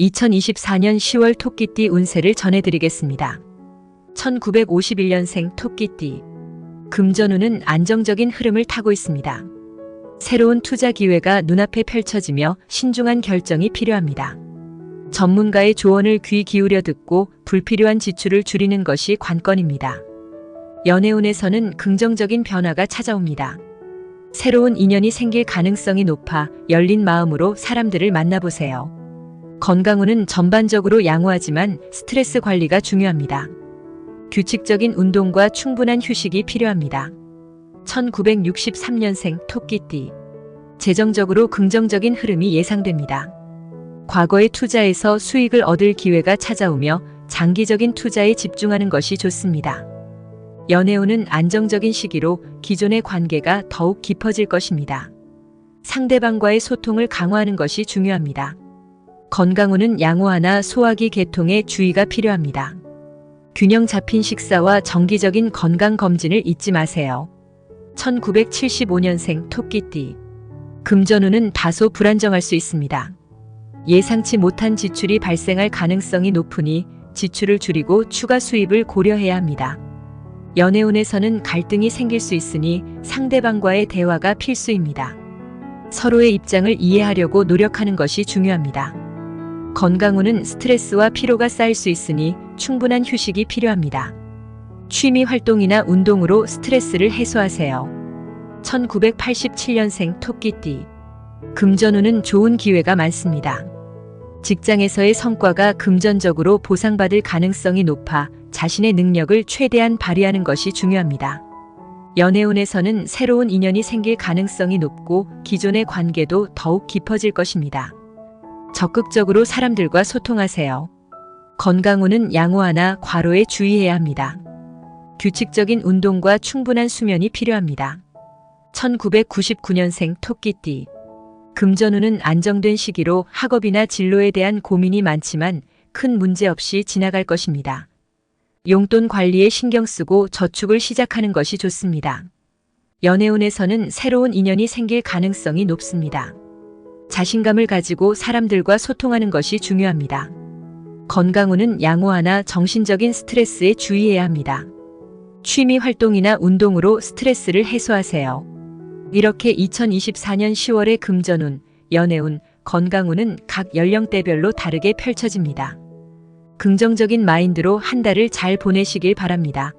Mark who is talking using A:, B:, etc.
A: 2024년 10월 토끼띠 운세를 전해드리겠습니다. 1951년생 토끼띠. 금전운은 안정적인 흐름을 타고 있습니다. 새로운 투자 기회가 눈앞에 펼쳐지며 신중한 결정이 필요합니다. 전문가의 조언을 귀 기울여 듣고 불필요한 지출을 줄이는 것이 관건입니다. 연애운에서는 긍정적인 변화가 찾아옵니다. 새로운 인연이 생길 가능성이 높아 열린 마음으로 사람들을 만나보세요. 건강운은 전반적으로 양호하지만 스트레스 관리가 중요합니다. 규칙적인 운동과 충분한 휴식이 필요합니다. 1963년생 토끼띠. 재정적으로 긍정적인 흐름이 예상됩니다. 과거의 투자에서 수익을 얻을 기회가 찾아오며 장기적인 투자에 집중하는 것이 좋습니다. 연애운은 안정적인 시기로 기존의 관계가 더욱 깊어질 것입니다. 상대방과의 소통을 강화하는 것이 중요합니다. 건강운은 양호하나 소화기 개통에 주의가 필요합니다. 균형 잡힌 식사와 정기적인 건강 검진을 잊지 마세요. 1975년생 토끼띠. 금전운은 다소 불안정할 수 있습니다. 예상치 못한 지출이 발생할 가능성이 높으니 지출을 줄이고 추가 수입을 고려해야 합니다. 연애운에서는 갈등이 생길 수 있으니 상대방과의 대화가 필수입니다. 서로의 입장을 이해하려고 노력하는 것이 중요합니다. 건강운은 스트레스와 피로가 쌓일 수 있으니 충분한 휴식이 필요합니다. 취미 활동이나 운동으로 스트레스를 해소하세요. 1987년생 토끼띠. 금전운은 좋은 기회가 많습니다. 직장에서의 성과가 금전적으로 보상받을 가능성이 높아 자신의 능력을 최대한 발휘하는 것이 중요합니다. 연애운에서는 새로운 인연이 생길 가능성이 높고 기존의 관계도 더욱 깊어질 것입니다. 적극적으로 사람들과 소통하세요. 건강운은 양호하나 과로에 주의해야 합니다. 규칙적인 운동과 충분한 수면이 필요합니다. 1999년생 토끼띠. 금전운은 안정된 시기로 학업이나 진로에 대한 고민이 많지만 큰 문제 없이 지나갈 것입니다. 용돈 관리에 신경 쓰고 저축을 시작하는 것이 좋습니다. 연애운에서는 새로운 인연이 생길 가능성이 높습니다. 자신감을 가지고 사람들과 소통하는 것이 중요합니다. 건강운은 양호하나 정신적인 스트레스에 주의해야 합니다. 취미 활동이나 운동으로 스트레스를 해소하세요. 이렇게 2024년 10월의 금전운, 연애운, 건강운은 각 연령대별로 다르게 펼쳐집니다. 긍정적인 마인드로 한 달을 잘 보내시길 바랍니다.